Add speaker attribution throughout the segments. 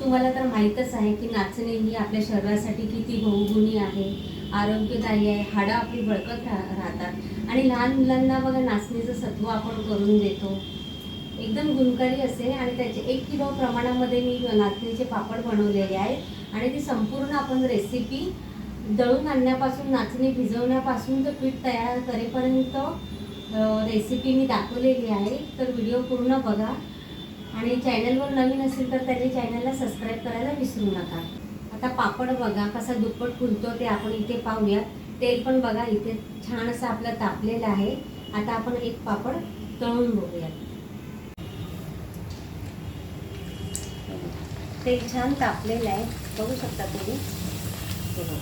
Speaker 1: तुम्हाला तर माहीतच आहे की नाचणे ही आपल्या शरीरासाठी किती बहुगुणी आहे. आरोग्यदायी आहे. हाडं आपली बळकत रा राहतात. आणि लहान मुलांना बघा नाचणीचं सत्व आपण करून देतो. एकदम गुणकारी असते आणि त्याचे एक किलो प्रमाणामध्ये मी नाचणीचे पापड बनवलेले आहेत. आणि ती संपूर्ण आपण रेसिपी दळून आणण्यापासून नाचणी भिजवण्यापासून तर पीठ तयार करेपर्यंत रेसिपी मी दाखवलेली आहे. तर व्हिडिओ पूर्ण बघा. आणि चॅनलवर नवीन असेल तर त्याने चॅनलला सबस्क्राईब करायला विसरू नका. आता पापड बघा कसा दुप्पट फुलतो ते आपण इथे पाहूया तेल पण बघा इथे छान असं आपलं तापलेलं आहे. आता आपण एक पापड तळून बघूया तेल छान तापलेलं आहे. बघू शकता तुम्ही. बघा.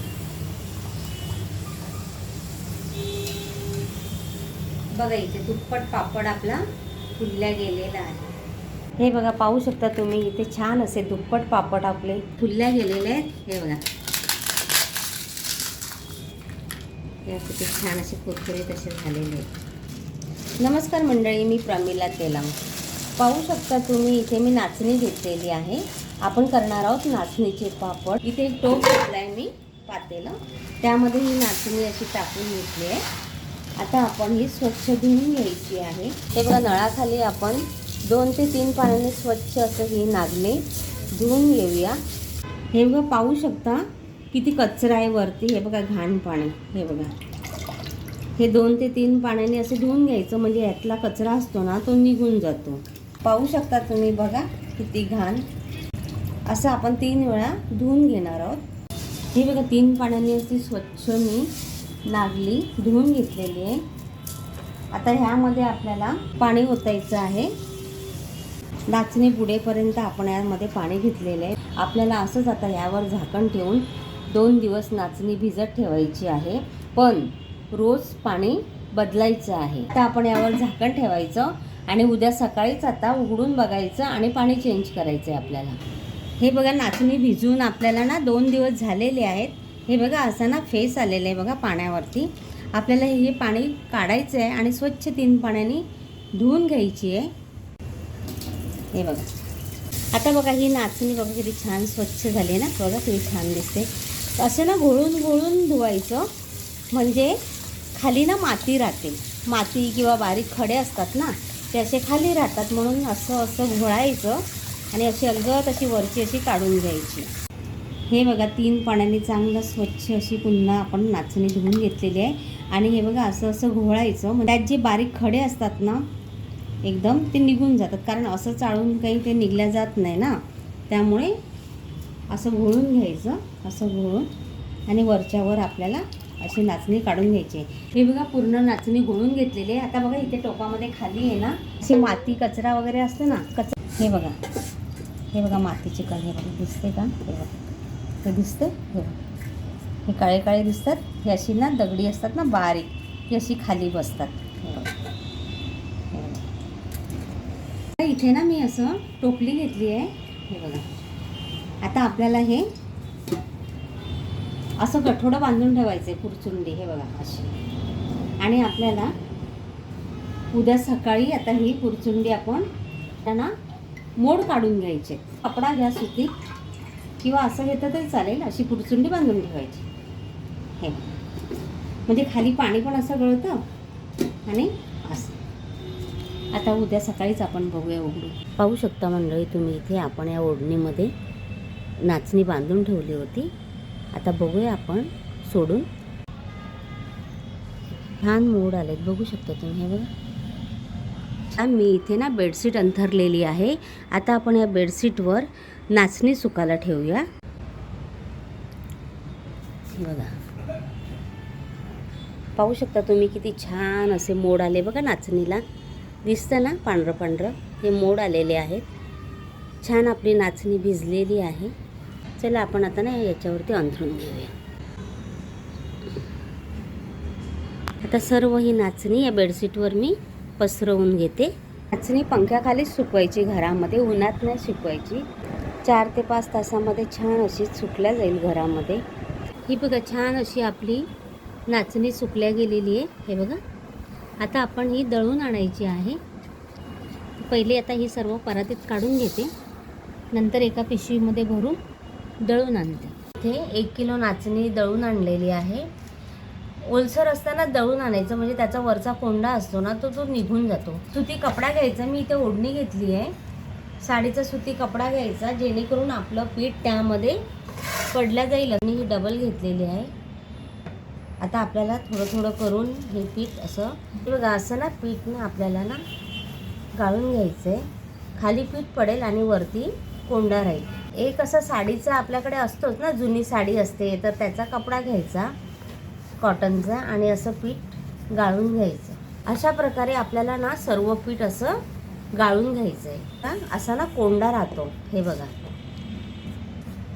Speaker 1: बघा इथे दुप्पट पापड आपला फुलल्या गेलेला आहे. हे बघा पाहू शकता तुम्ही इथे छान असे दुप्पट पापड आपले फुलल्या गेलेले आहेत. हे बघा. हे छान असे कुरकुरीत असे झालेले आहेत. नमस्कार मंडळी मी प्रमिला तेलाम पाहू शकता तुम्ही इथे मी नाचणी घेतलेली आहे. आपण करणार आहोत नाचणीचे पापड. इथे टोप घेतला आहे मी पातेलं. त्यामध्ये ही नाचणी अशी टाकून घेतली आहे. आता आपण ही स्वच्छ धुवून घ्यायची आहे. हे बघा नळाखाली आपण दोन ते तीन पाण्याने स्वच्छ असं ही नागले धुवून घेऊया. हे बघा पाहू शकता किती कचरा आहे वरती. हे बघा घाण पाणी. हे बघा. हे दोन ते तीन पाण्याने असं धुवून घ्यायचं म्हणजे यातला कचरा असतो ना तो निघून जातो. पाहू शकता तुम्ही बघा किती घाण. असं आपण तीन वेळा धुवून घेणार आहोत. हे बघा तीन पाण्याने अशी स्वच्छ मी नागली धुवून घेतलेली आहे. आता ह्यामध्ये आपल्याला पाणी ओतायचं आहे. नाचणी पुढेपर्यंत आपण यामध्ये पाणी घेतलेलं आहे. आपल्याला असंच आता यावर झाकण ठेवून दोन दिवस नाचणी भिजत ठेवायची आहे. पण रोज पाणी बदलायचं आहे. तर आपण यावर झाकण ठेवायचं आणि उद्या सकाळीच आता उघडून बघायचं आणि पाणी चेंज करायचं आहे आपल्याला. हे बघा नाचणी भिजून आपल्याला ना दोन दिवस झालेले आहेत. हे बघा असं ना फेस आलेलं आहे बघा पाण्यावरती. आपल्याला हे पाणी काढायचं आहे आणि स्वच्छ तीन पाण्याने धुवून घ्यायची आहे. हे बघा. आता बघा ही नाचणी बघा किती छान स्वच्छ झाली आहे ना. बघा किती छान दिसते. असं ना घोळून घोळून धुवायचं. म्हणजे खाली ना माती राहते. माती किंवा बारीक खडे असतात ना ते असे खाली राहतात. म्हणून असं असं घोळायचं आणि अशी अलगत अशी वरची अशी काढून घ्यायची. हे बघा तीन पाण्याने चांगलं स्वच्छ अशी पुन्हा आपण नाचणी धुवून घेतलेली आहे. आणि हे बघा असं असं घोळायचं. म्हणजे त्यात जे बारीक खडे असतात ना एकदम ते निघून जातात. कारण असं चाळून काही ते निघल्या जात नाही ना. त्यामुळे असं घोळून घ्यायचं असं घोळून. आणि वरच्यावर आपल्याला अशी नाचणी काढून घ्यायची हे बघा पूर्ण नाचणी घोळून घेतलेली आहे. आता बघा इथे टोपामध्ये खाली आहे ना अशी माती कचरा वगैरे असतो ना कचरा. हे बघा. हे बघा मातीचे कण हे बघा. दिसते का? हे बघा. ते दिसते हे बघा. हे काळे काळे दिसतात. हे अशी ना दगडी असतात ना बारीक. ही अशी खाली बसतात हे बघा हे आता इथे ना मी असं टोपली घेतली आहे. हे बघा. आता आपल्याला हे असं गठोडं बांधून ठेवायचं आहे पुरचुंडी हे बघा अशी. आणि आपल्याला उद्या सकाळी आता ही पुरचुंडी आपण त्यांना मोड काढून घ्यायचे. कपडा घ्या सुती. किंवा असं घेतं तरी चालेल अशी पुरचुंडी बांधून ठेवायची. हे. म्हणजे खाली पाणी पण असं गळतं आणि असं. आता उद्या सकाळीच आपण बघूया उघडू. पाहू शकता मंडळी तुम्ही इथे आपण या ओढणीमध्ये नाचणी बांधून ठेवली होती. आता बघूया आपण सोडून. छान मोड आलेत बघू शकता तुम्ही हे बघा. मी इथे ना बेडशीट अंथरलेली आहे. आता आपण या बेडशीटवर नाचणी सुकायला ठेवूया. बघा. पाहू शकता तुम्ही किती छान असे मोड आले बघा नाचणीला. दिसतं ना पांढरं पांढरं? हे मोड आलेले आहेत. छान आपली नाचणी भिजलेली आहे. चला आपण आता ना याच्यावरती अंथरून घेऊया. आता सर्व ही नाचणी या बेडशीटवर मी पसरवून घेते. नाचणी पंख्याखालीच सुकवायची घरामध्ये उन्हात नाही सुकवायची. चार ते पाच तासामध्ये छान अशी सुकल्या जाईल घरामध्ये. ही बघा छान अशी आपली नाचणी सुकल्या गेलेली आहे. हे बघा. आता आपण ही दळून आणायची आहे. पहिले आता ही सर्व परातीत काढून घेते. नंतर एका पिशवीमध्ये भरून दळून आणते. इथे एक किलो नाचणी दळून आणलेली आहे. ओलसर असताना दळून आणायचं म्हणजे त्याचा वरचा कोंडा असतो ना तो तो निघून जातो. सुती कपडा घ्यायचा मी इथे ओढणी घेतली आहे. साडीचा सुती कपडा घ्यायचा जेणेकरून आपलं पीठ त्यामध्ये पडल्या जाईल. मी ही डबल घेतलेली आहे. आता आपल्याला थोडं थोडं करून हे पीठ असं बघा असं ना पीठ ना आपल्याला ना गाळून घ्यायचं आहे खाली पीठ पडेल आणि वरती कोंडा राहील. एक असं साडीचा आपल्याकडे असतोच ना जुनी साडी असते तर त्याचा कपडा घ्यायचा कॉटनचा आणि असं पीठ गाळून घ्यायचं. अशा प्रकारे आपल्याला ना सर्व पीठ असं गाळून घ्यायचं आहे असा ना कोंडा राहतो हे बघा.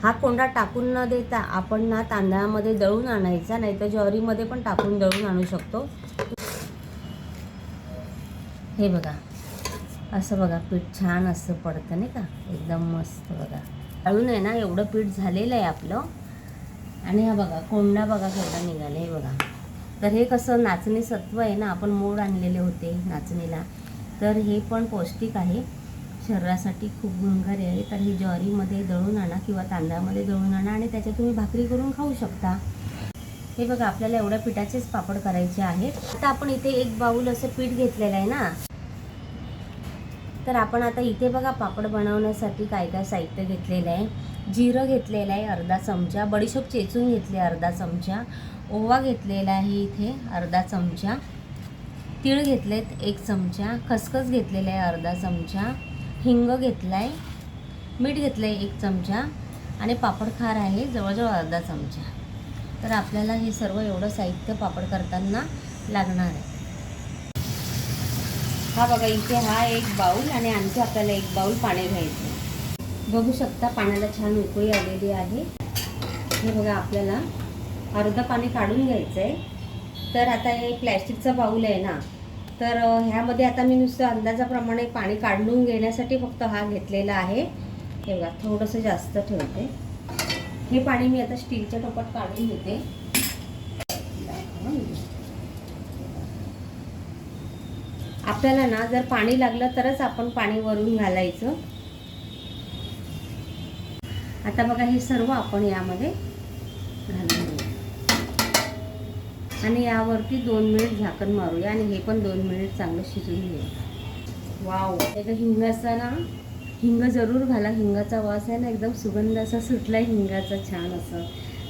Speaker 1: हा कोंडा टाकून न देता आपण ना तांदळामध्ये दळून आणायचा नाही तर ज्वारीमध्ये पण टाकून दळून आणू शकतो. हे बघा असं बघा पीठ छान असं पडतं नाही का? एकदम मस्त बघा. दळून आहे ना एवढं पीठ झालेलं आहे आपलं. आणि हा बघा कोंडा बघा केवढा निघाला हे बघा. तर हे कसं नाचणी सत्व आहे ना आपण मोड आणलेले होते नाचणीला. तर हे पण पौष्टिक आहे. शरीरासाठी खूप गुणकारी आहे. तर हे ज्वारीमध्ये दळून आणा किंवा तांदळामध्ये दळून आणा आणि त्याच्या तुम्ही भाकरी करून खाऊ शकता. हे बघा आपल्याला एवढ्या पिठाचेच पापड करायचे आहेत. आता आपण इथे एक बाऊल असं पीठ घेतलेलं आहे ना. तर आपण आता इथे बघा पापड बनवण्यासाठी काय काय साहित्य घेतलेलं आहे. जिरं घेतलेलं आहे अर्धा चमचा बडीशोप चेचून घेतले अर्धा चमचा ओवा घेतलेला आहे इथे अर्धा चमचा तीळ घेतलेत एक चमचा खसखस घेतलेला आहे अर्धा चमचा हिंग घेतला आहे मीठ घेतलं आहे एक चमचा आणि पापड खार आहे जवळजवळ अर्धा चमचा. तर आपल्याला हे सर्व एवढं साहित्य पापड करताना लागणार आहे. हा बघा इथे हा एक बाऊल आणि आणखी आपल्याला एक बाऊल पाणी घ्यायचं बघू शकता पाण्याला छान उकळी आलेली आहे. हे बघा आपल्याला अर्धं पाणी काढून घ्यायचं आहे तर आता हे प्लॅस्टिकचा बाऊल आहे ना तर ह्यामध्ये आता मी नुसतं अंदाजाप्रमाणे पाणी काढून घेण्यासाठी फक्त हा घेतलेला आहे. हे बघा थोडंसं जास्त ठेवते. हे पाणी मी आता स्टीलच्या टोपात काढून घेते. आपल्याला ना जर पाणी लागलं तरच आपण पाणी वरून घालायचं. आता बघा हे सर्व आपण यामध्ये घालून घेऊ. आणि यावरती दोन मिनिट झाकण मारूया आणि हे पण दोन मिनिट चांगलं शिजून घेऊ वाव. त्याचा हिंगाचा ना हिंग जरूर घाला. हिंगाचा वास आहे ना एकदम सुगंध असा सुटला हिंगाचा छान असं.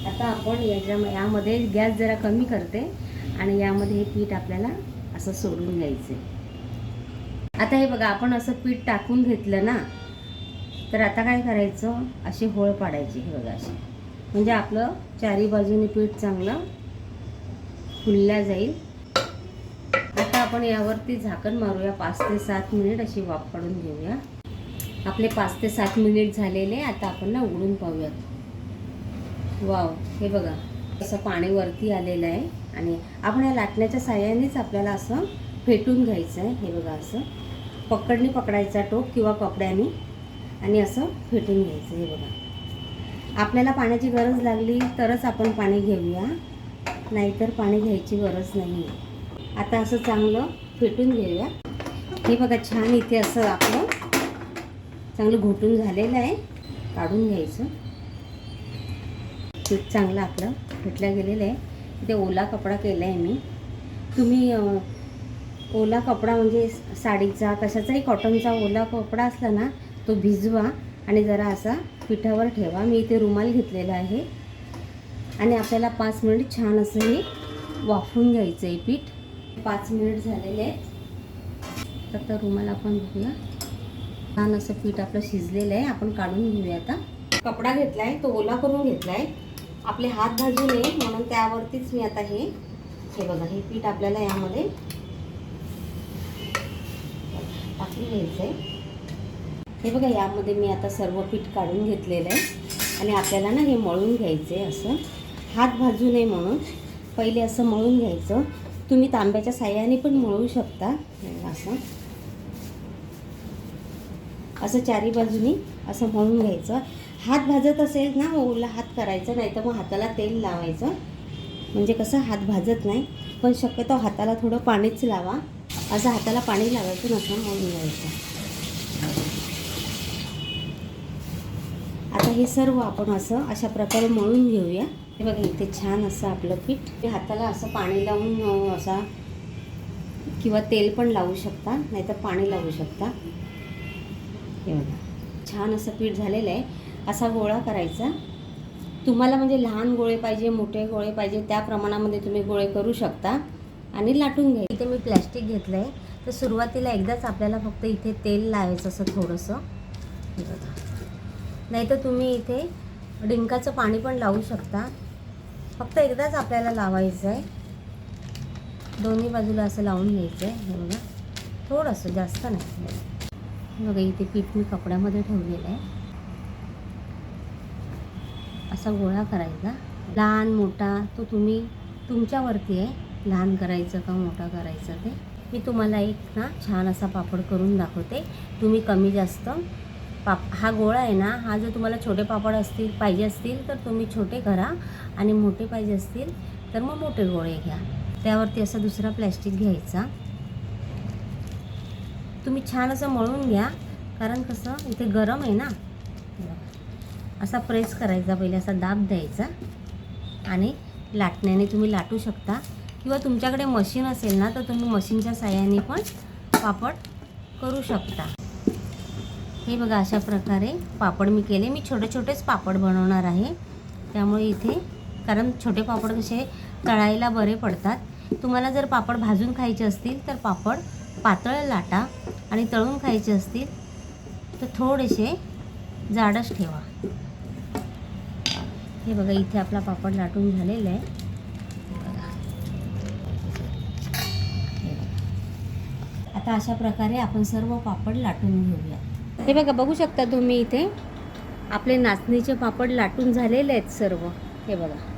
Speaker 1: आता आपण याच्या यामध्ये गॅस जरा कमी करते आणि यामध्ये हे पीठ आपल्याला असं सोडून घ्यायचं आहे आता हे बघा आपण असं पीठ टाकून घेतलं ना तर आता काय करायचं? अशी होळ पाडायची हे बघा अशी. म्हणजे आपलं चारी बाजूने पीठ चांगलं फुलला जाईल. आता आपण यावरती झाकण मारूया. पाच ते सात मिनिट अशी वाफ काढून घेऊया. आपले पाच ते सात मिनिट झालेले. आता आपण ना उघडून पाहूयात. वाव हे बघा. असं पाणी वरती आलेलं आहे. आणि आपण या लाटण्याच्या साह्यानेच आपल्याला असं फेटून घ्यायचं आहे. हे बघा असं. पकडणी पकडायचा टोक किंवा कपड्याने. आणि असं फेटून घ्यायचं हे बघा. आपल्याला पाण्याची गरज लागली तरच आपण पाणी घेऊया. नाहीतर पाणी घ्यायची गरज नाही आता असं चांगलं फेटून घेऊया. हे बघा छान इथे असं आपलं चांगलं घोटून झालेलं आहे. काढून घ्यायचं. पीठ चांगलं आपलं फेटलं गेलेलं आहे. इथे ओला कपडा केला आहे मी. तुम्ही ओला कपडा म्हणजे साडीचा कशाचाही कॉटनचा ओला कपडा असला ना तो भिजवा आणि जरा असा पिठावर ठेवा. मी इथे रुमाल घेतलेला आहे. आणि आपल्याला पाच मिनिट छान असं हे वाफवून घ्यायचं आहे पीठ. पाच मिनिट झालेले आहेत. तर रुमाला आपण घेऊया छान असं पीठ आपलं शिजलेलं आहे. आपण काढून घेऊया आता. कपडा घेतला आहे तो ओला करून घेतला आहे आपले हात भाजू नये म्हणून त्यावरतीच मी आता हे हे बघा हे पीठ आपल्याला यामध्ये टाकून घ्यायचं आहे हे बघा यामध्ये मी आता सर्व पीठ काढून घेतलेलं आहे. आणि आपल्याला ना हे मळून घ्यायचं आहे असं. हात भाजू नये म्हणून. पहिले असं मळून घ्यायचं. तुम्ही तांब्याच्या साह्याने पण मळू शकता. असं. असं चारी बाजूनी असं मळून घ्यायचं. हात भाजत असेल ना ओला हात करायचं नाही तर मग हाताला तेल लावायचं. म्हणजे कसं हात भाजत नाही. पण शक्यतो हाताला थोडं पाणीच लावा. असं हाताला पाणी लावायचं नसं मळून घ्यायचं. आता हे सर्व आपण असं अशा प्रकारे मळून घेऊया. हे बघा इथे छान असं आपलं पीठ. हे हाताला असं पाणी लावून असा किंवा तेल पण लावू शकता नाहीतर पाणी लावू शकता. हे बघा छान असं पीठ झालेलं आहे. असा गोळा करायचा. तुम्हाला म्हणजे लहान गोळे पाहिजे मोठे गोळे पाहिजे त्या प्रमाणामध्ये तुम्ही गोळे करू शकता आणि लाटून घ्या. इथे मी प्लॅस्टिक घेतलं आहे तर सुरुवातीला एकदाच आपल्याला फक्त इथे तेल लावायचं असं थोडंसं. बघा. नाही तर तुम्ही इथे डिंकाचं पाणी पण लावू शकता. फक्त एकदाच आपल्याला लावायचं आहे दोन्ही बाजूला असं लावून घ्यायचं आहे हे बघा. थोडंसं जास्त नाही. बघा इथे पीठ मी कपड्यामध्ये ठेवलेलं आहे. असा गोळा करायचा. लहान मोठा तो तुम्ही तुमच्यावरती आहे. लहान करायचं का मोठा करायचं ते. मी तुम्हाला एक ना छान असा पापड करून दाखवते. तुम्ही कमी जास्त पाप हा गोळा आहे ना हा जर तुम्हाला छोटे पापड असतील पाहिजे असतील तर तुम्ही छोटे करा आणि मोठे पाहिजे असतील तर मग मोठे गोळे घ्या. त्यावरती असा दुसरा प्लॅस्टिक घ्यायचा. तुम्ही छान असं मळून घ्या कारण कसं इथे गरम आहे ना. असा प्रेस करायचा पहिले असा दाब द्यायचा. आणि लाटण्याने तुम्ही लाटू शकता. किंवा तुमच्याकडे मशीन असेल ना तर तुम्ही मशीनच्या साह्याने पण पापड करू शकता. हे बघा अशा प्रकारे पापड मी केले. मी छोटे छोटेच पापड बनवणार आहे. त्यामुळे इथे कारण छोटे पापड कसे तळायला बरे पडतात. तुम्हाला जर पापड भाजून खायचे असतील तर पापड पातळ लाटा आणि तळून खायचे असतील तर थोडेसे जाडच ठेवा. हे बघा इथे आपला पापड लाटून झालेला आहे. आता अशा प्रकारे आपण सर्व पापड लाटून घेऊया. हे बघा बघू शकता तुम्ही इथे. आपले नाचणीचे पापड लाटून झालेले आहेत सर्व. हे बघा.